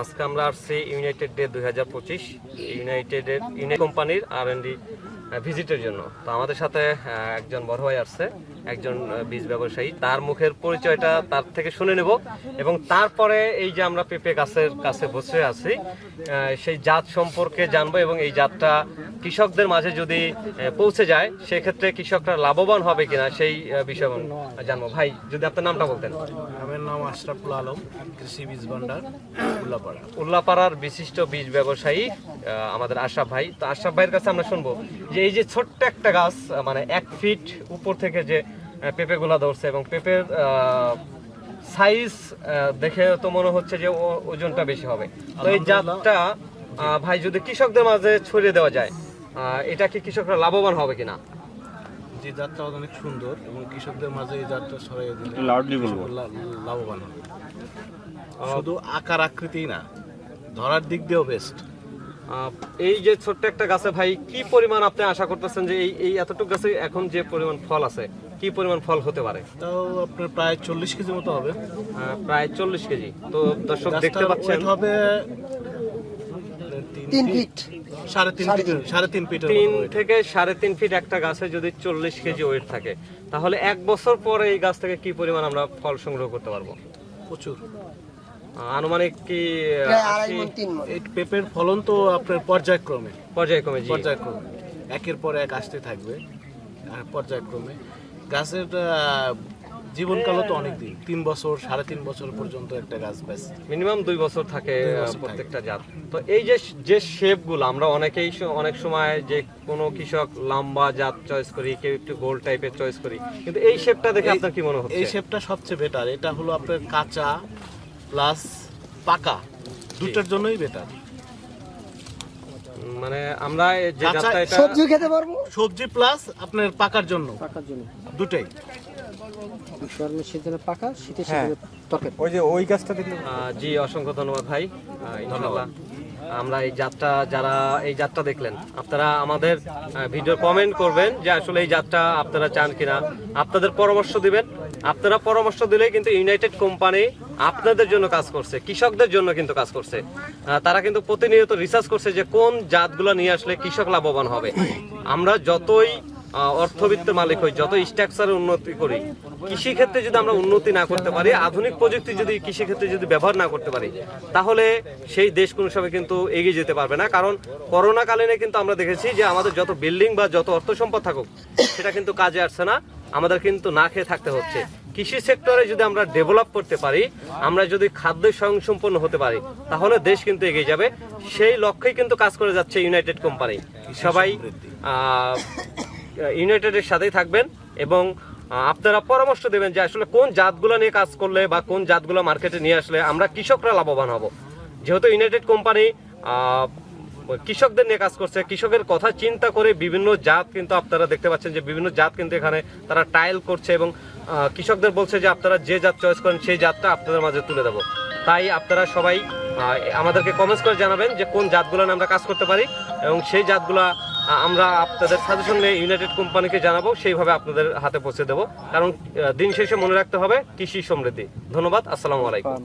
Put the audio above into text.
আজকে আমরা আসছি ইউনাইটেড ডে দুই হাজার পঁচিশ। ইউনাইটেডের ইউনাইট কোম্পানির আর এন ডি ভিজিটের জন্য। তো আমাদের সাথে একজন বড় ভাই আসছে একজন বীজ ব্যবসায়ী। তার মুখের পরিচয়টা তার থেকে শুনে নেব এবং তারপরে এই যে আমরা পেঁপে গাছের কাছে বসে আছি সেই জাত সম্পর্কে জানব এবং এই জাতটা কৃষকদের মাঝে যদি পৌঁছে যায় সেক্ষেত্রে কৃষকরা লাভবান হবে কিনা সেই বিষয়ে জানব। ভাই যদি আপনার নামটা বলতেন। আমার নাম আশরাফুল আলম কৃষি বীজ ভান্ডার উল্লাপাড়া। উল্লাপাড়ার বিশিষ্ট বীজ ব্যবসায়ী আমাদের আশরাফ ভাই। তো আশরাফ ভাইয়ের কাছে আমরা শুনব যে এই যে ছোট্ট একটা গাছ মানে এক ফিট উপর থেকে যে পেঁপেগুলা ধরছে এবং পেঁপের সাইজ দেখে তো মনে হচ্ছে যে ও- ওজনটা বেশি হবে। তো এই জাতটা ভাই যদি কৃষকদের মাঝে ছড়িয়ে দেওয়া যায় এটা কি কৃষকরা লাভবান হবে কিনা? যে জাতটা অনেক সুন্দর এবং কৃষকদের মাঝে এই জাতটা ছড়াই দিলে লাউডলি বলব। লাভবান হবে। শুধু আকার আকৃতি না ধরার দিক দিয়েও বেস্ট এই যে ছোট্ট একটা গাছে ভাই কি পরিমাণ আপনি আশা করতেছেন যে এই এই এতটুকু গাছে এখন যে পরিমাণ ফল আছে কি পরিমাণ ফল হতে পারে? তাও আপনার প্রায় চল্লিশ কেজি মতো হবে। প্রায় চল্লিশ কেজি। তো দর্শক দেখতে পাচ্ছেন হবে তিন ফিট সাড়ে তিন ফিট সাড়ে তিন ফিটের তিন থেকে সাড়ে তিন ফিট একটা গাছে যদি চল্লিশ কেজি ওয়েট থাকে তাহলে এক বছর পরে এই গাছ থেকে কি পরিমাণ আমরা ফল সংগ্রহ করতে পারব? প্রচুর। আনুমানিক কি পেঁপের ফলন তো আপনার পর্যায়ক্রমে। পর্যায়ক্রমে পর্যায়ক্রমে। একের পর এক আসতে থাকবে পর্যায়ক্রমে। গাছের জীবনকালও তো অনেক দিন তিন বছর সাড়ে তিন বছর পর্যন্ত একটা গাছ ব্যাস মিনিমাম দুই বছর থাকে প্রত্যেকটা জাত। তো এই যে যে শেপগুলো আমরা অনেকেই অনেক সময় যে কোনো কৃষক লম্বা জাত চয়েস করি কেউ একটু গোল টাইপের চয়েস করি কিন্তু এই শেপটা দেখে আপনার কি মনে হচ্ছে? এই শেপটা সবচেয়ে বেটার এটা হলো আপনার কাঁচা প্লাস পাকা। দুটার জন্যই বেটার মানে আমরা যে কাঁচা- এটা সবজি খেতে পারব? সবজি প্লাস আপনার পাকার জন্য। পাকার জন্য। দুটাই। গরমের সিজনে পাকা শীতের সিজনে তরকারি। ওই যে ওই গাছটা দেখুন জি অসংখ্য ধন্যবাদ ভাই। আহ, ইনশাল্লাহ আমরা এই যাত্রা, যারা এই যাত্রা দেখলেন, আপনারা আমাদের ভিডিও কমেন্ট করবেন যে আসলে এই যাত্রা আপনারা চান কিনা। আপনাদের পরামর্শ দিবেন। আপনারা পরামর্শ দিলে কিন্তু ইউনাইটেড কোম্পানি আপনাদের জন্য কাজ করছে, কৃষকদের জন্য কিন্তু কাজ করছে। তারা কিন্তু প্রতিনিয়ত রিসার্চ করছে যে কোন জাতগুলো নিয়ে আসলে কৃষক লাভবান হবে। আমরা যতই অর্থবিত্তের মালিক হই, যত স্ট্রাকচারের উন্নতি করি কৃষি ক্ষেত্রে যদি আমরা উন্নতি না করতে পারি, আধুনিক প্রযুক্তি যদি কৃষি ক্ষেত্রে যদি ব্যবহার না করতে পারি, তাহলে সেই দেশ কোনো সময় কিন্তু এগিয়ে যেতে পারবে না। কারণ করোনা কালীনে কিন্তু আমরা দেখেছি যে আমাদের যত বিল্ডিং বা যত অর্থ সম্পদ থাকুক, সেটা কিন্তু কাজে আসছে না। আমাদের কিন্তু না খেয়ে থাকতে হচ্ছে। কৃষি সেক্টরে যদি আমরা ডেভেলপ করতে পারি, আমরা যদি খাদ্য স্বয়ংসম্পন্ন হতে পারি, তাহলে দেশ কিন্তু এগিয়ে যাবে। সেই লক্ষ্যেই কিন্তু কাজ করে যাচ্ছে ইউনাইটেড কোম্পানি সবাই ইউনাইটেডের সাথেই থাকবেন এবং আপনারা পরামর্শ দেবেন যে আসলে কোন জাতগুলো নিয়ে কাজ করলে বা কোন জাতগুলো মার্কেটে নিয়ে আসলে আমরা কৃষকরা লাভবান হব। যেহেতু ইউনাইটেড কোম্পানি কৃষকদের নিয়ে কাজ করছে, কৃষকের কথা চিন্তা করে বিভিন্ন জাত কিন্তু আপনারা দেখতে পাচ্ছেন যে বিভিন্ন জাত কিন্তু এখানে তারা টাইল করছে এবং কৃষকদের বলছে যে আপনারা যে জাত চয়েস করেন সেই জাতটা আপনাদের মাঝে তুলে দেবো। তাই আপনারা সবাই আমাদেরকে কমেন্টস করে জানাবেন যে কোন জাতগুলো আমরা কাজ করতে পারি এবং সেই জাতগুলা আমরা আপনাদের সাজেশন নিয়ে ইউনাইটেড কোম্পানিকে জানাব, সেইভাবে আপনাদের হাতে পৌঁছে দেবো। কারণ দিন শেষে মনে রাখতে হবে কৃষি সমৃদ্ধি। ধন্যবাদ আসসালামু আলাইকুম।